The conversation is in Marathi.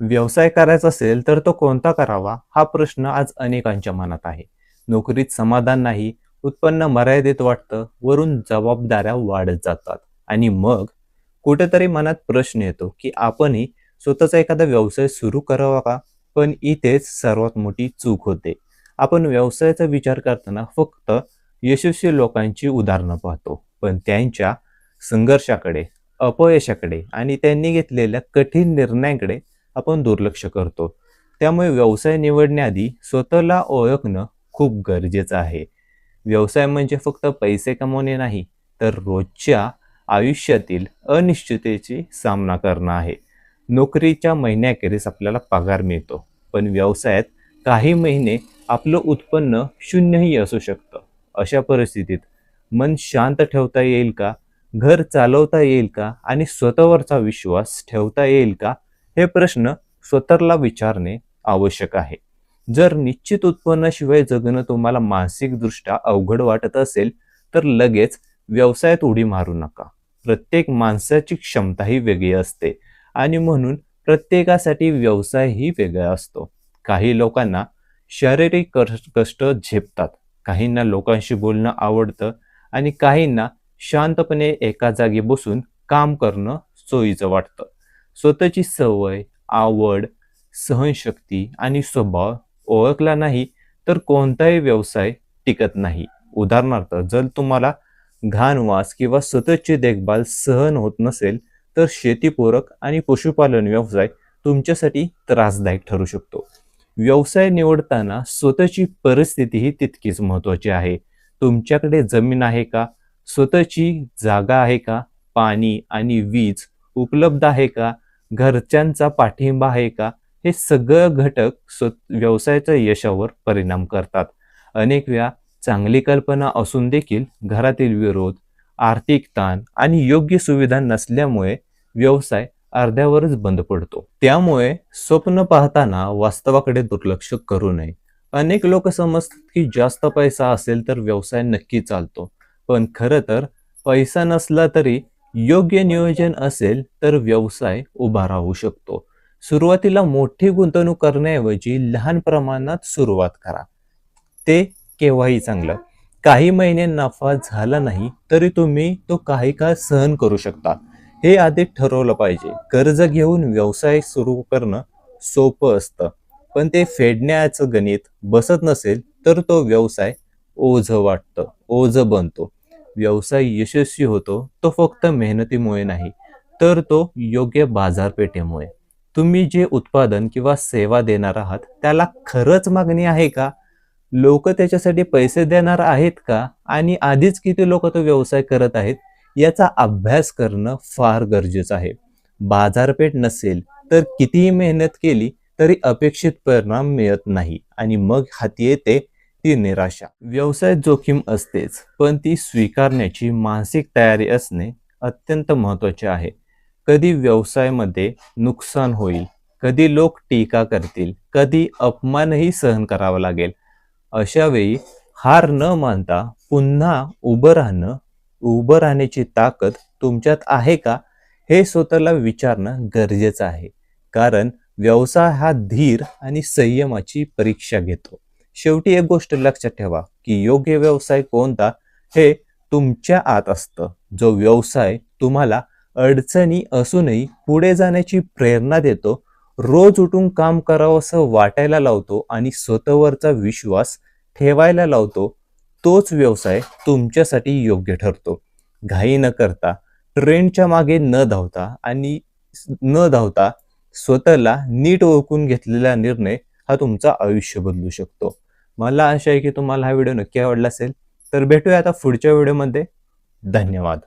व्यवसाय करायचा असेल तर तो कोणता करावा? हा प्रश्न आज अनेकांच्या मनात आहे. नोकरीत समाधान नाही उत्पन्न मर्यादित वाटतं वरून जबाबदाऱ्या वाढत जातात. आणि मग कुठेतरी मनात प्रश्न येतो की आपणही स्वतःचा एखादा व्यवसाय सुरू करावा का? पण इथेच सर्वात मोठी चूक होते. आपण व्यवसायाचा विचार करताना फक्त यशस्वी लोकांची उदाहरणं पाहतो. पण त्यांच्या संघर्षाकडे अपयशाकडे आणि त्यांनी घेतलेल्या कठीण निर्णयाकडे आपण दुर्लक्ष करतो. त्यामुळे व्यवसाय निवडण्याआधी स्वतःला ओळखणं खूप गरजेचं आहे. व्यवसाय म्हणजे फक्त पैसे कमवणे नाही तर रोजच्या आयुष्यातील अनिश्चिततेची सामना करणं आहे. नोकरीच्या महिन्याखेरीस आपल्याला पगार मिळतो पण व्यवसायात काही महिने आपलं उत्पन्न शून्यही असू शकतं. अशा परिस्थितीत मन शांत ठेवता येईल का? घर चालवता येईल का? आणि स्वतःवरचा विश्वास ठेवता येईल का? हे प्रश्न स्वतःला विचारणे आवश्यक आहे. जर निश्चित उत्पन्नाशिवाय जगणं तुम्हाला मानसिकदृष्ट्या अवघड वाटत असेल तर लगेच व्यवसायात उडी मारू नका. प्रत्येक माणसाची क्षमता ही वेगळी असते आणि म्हणून प्रत्येकासाठी व्यवसाय ही वेगळा असतो. काही लोकांना शारीरिक कष्ट कष्ट झेपतात. काहींना लोकांशी बोलणं आवडतं आणि काहींना शांतपणे एका जागी बसून काम करणं सोयीचं वाटतं. स्वतःची सवय आवड सहनशक्ती आणि स्वभाव ओळखला नाही तर कोणताही व्यवसाय टिकत नाही. उदाहरणार्थ जर तुम्हाला घाणवास किंवा सततची देखभाल सहन होत नसेल तर शेतीपूरक आणि पशुपालन व्यवसाय तुमच्यासाठी त्रासदायक ठरू शकतो. व्यवसाय निवडताना स्वतःची परिस्थिती ही तितकीच महत्त्वाची आहे. तुमच्याकडे जमीन आहे का? स्वतःची जागा आहे का? पाणी आणि वीज उपलब्ध आहे का? घरच्यांचा पाठिंबा आहे का? हे सगळं घटक स्व व्यवसायाच्या यशावर परिणाम करतात. अनेक वेळा चांगली कल्पना असून देखील घरातील विरोध आर्थिक ताण आणि योग्य सुविधा नसल्यामुळे व्यवसाय अर्ध्यावरच बंद पडतो. त्यामुळे स्वप्न पाहताना वास्तवाकडे दुर्लक्ष करू नये. अनेक लोक समजतात की जास्त पैसा असेल तर व्यवसाय नक्की चालतो. पण खरं तर पैसा नसला तरी योग्य नियोजन असेल तर व्यवसाय उभा राहू शकतो. सुरुवातीला मोठी गुंतवणूक करण्याऐवजी लहान प्रमाणात सुरुवात करा. ते केव्हाही चांगलं. काही महिने नफा झाला नाही तरी तुम्ही तो काही काळ सहन करू शकता. हे आधी ठरवलं पाहिजे. कर्ज घेऊन व्यवसाय सुरू करणं सोपं असतं. पण ते फेडण्याचं गणित बसत नसेल तर तो व्यवसाय ओझ वाटतं ओझ बनतो. व्यवसाय यशस्वी होतो तो फक्त मेहनतीमुळे नाही तर तो योग्य बाजारपेठेमुळे. तुम्ही जे उत्पादन किंवा सेवा देणार आहात त्याला खरंच मागणी आहे का? लोक त्याच्यासाठी पैसे देणार आहेत का? आणि आधीच किती लोक तो व्यवसाय करत आहेत याचा अभ्यास करणं फार गरजेचं आहे. बाजारपेठ नसेल तर कितीही मेहनत केली तरी अपेक्षित परिणाम मिळत नाही. आणि मग हाती येते ती निराशा. व्यवसाय जोखीम असतेच पण ती स्वीकारण्याची मानसिक तयारी असणे अत्यंत महत्त्वाचे आहे. कधी व्यवसायामध्ये नुकसान होईल कधी लोक टीका करतील कधी अपमानही सहन करावा लागेल. अशा वेळी हार न मानता पुन्हा उभं राहणं उभं राहण्याची ताकद तुमच्यात आहे का? हे स्वतःला विचारणं गरजेचं आहे. कारण व्यवसाय हा धीर आणि संयमाची परीक्षा घेतो. शेवटी एक गोष्ट लक्षात ठेवा की योग्य व्यवसाय कोणता हे तुमच्या आत असतं. जो व्यवसाय तुम्हाला अडचणी असूनही पुढे जाण्याची प्रेरणा देतो रोज उठून काम करावं असं वाटायला लावतो आणि स्वतःवरचा विश्वास ठेवायला लावतो तोच व्यवसाय तुमच्यासाठी योग्य ठरतो. घाई न करता ट्रेंडच्या मागे न धावता आणि न धावता स्वतःला नीट ओळखून घेतलेला निर्णय हा तुमचा आयुष्य बदलू शकतो. मला आशा आहे की तुम्हाला हा व्हिडिओ नक्की आवडला असेल. तर भेटूया आता पुढच्या व्हिडिओमध्ये. धन्यवाद.